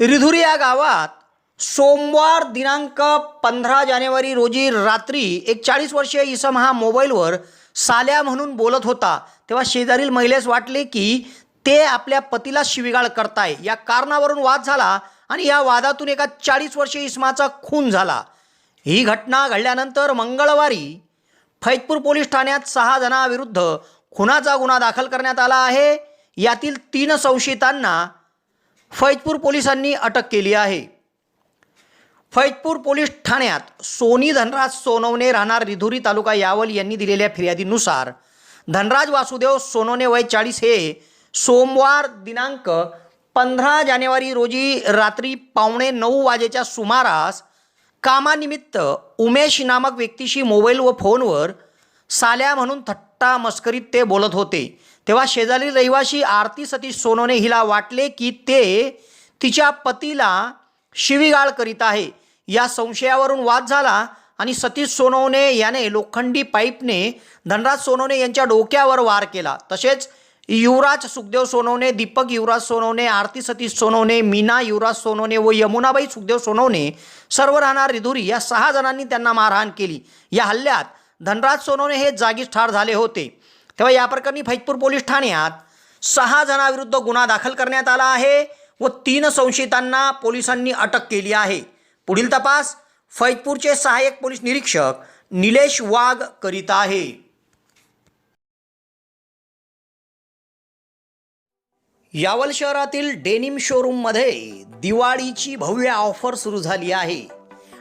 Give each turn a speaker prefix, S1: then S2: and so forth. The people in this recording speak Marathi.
S1: रिधुरी या गावात सोमवार दिनांक पंधरा जानेवारी रोजी रात्री एक चाळीस वर्षीय इसम हा मोबाईलवर साल्या म्हणून बोलत होता. तेव्हा शेजारील महिलेस वाटले की ते आपल्या पतीला शिविगाळ करताय. या कारणावरून वाद झाला आणि या वादातून एका चाळीस वर्षीय इसमाचा खून झाला. ही घटना घडल्यानंतर मंगळवारी फैजपूर पोलीस ठाण्यात सहा जणांविरुद्ध खुनाचा गुन्हा दाखल करण्यात आला आहे. यातील तीन संशयितांना फैजपूर पोलिसांनी अटक केली आहे. फैजपूर पोलीस ठाण्यात सोनी धनराज सोनवणे राहणार रिधुरी तालुका यावल यांनी दिलेल्या फिर्यादीनुसार धनराज वासुदेव सोनवणे वय चाळीस हे सोमवार दिनांक पंधरा जानेवारी रोजी रात्री पावणे नऊ वाजेच्या सुमारास कामानिमित्त उमेश नामक व्यक्तीशी मोबाईल व फोनवर साल्या म्हणून थट्टा मस्करीत ते बोलत होते. तेव्हा शेजारी रहिवाशी आरती सतीश सोनोने हिला वाटले की ते तिच्या पतीला शिवीगाळ करीत आहे. या संशयावरून वाद झाला आणि सतीश सोनवणे याने लोखंडी पाईपने धनराज सोनवणे यांच्या डोक्यावर वार केला. तसेच युवराज सुखदेव सोनवणे दीपक युवराज सोनवणे आरती सतीश सोनवणे मीना युवराज सोनवणे व यमुनाबाई सुखदेव सोनवणे सर्व राहणार रिधुरी या सहा जणांनी त्यांना मारहाण केली. या हल्ल्यात धनराज सोनवणे हे जागीच ठार झाले होते. तेव्हा या प्रकरणी फैजपूर पोलीस ठाण्यात सहा जणांविरुद्ध गुन्हा दाखल करण्यात आला आहे व तीन संशयितांना पोलिसांनी अटक केली आहे. पुढील तपास फैजपूरचे सहाय्यक पोलीस निरीक्षक निलेश वाघ करीत आहे. यावल शहरातील डेनिम शोरूममध्ये दिवाळीची भव्य ऑफर सुरू झाली आहे.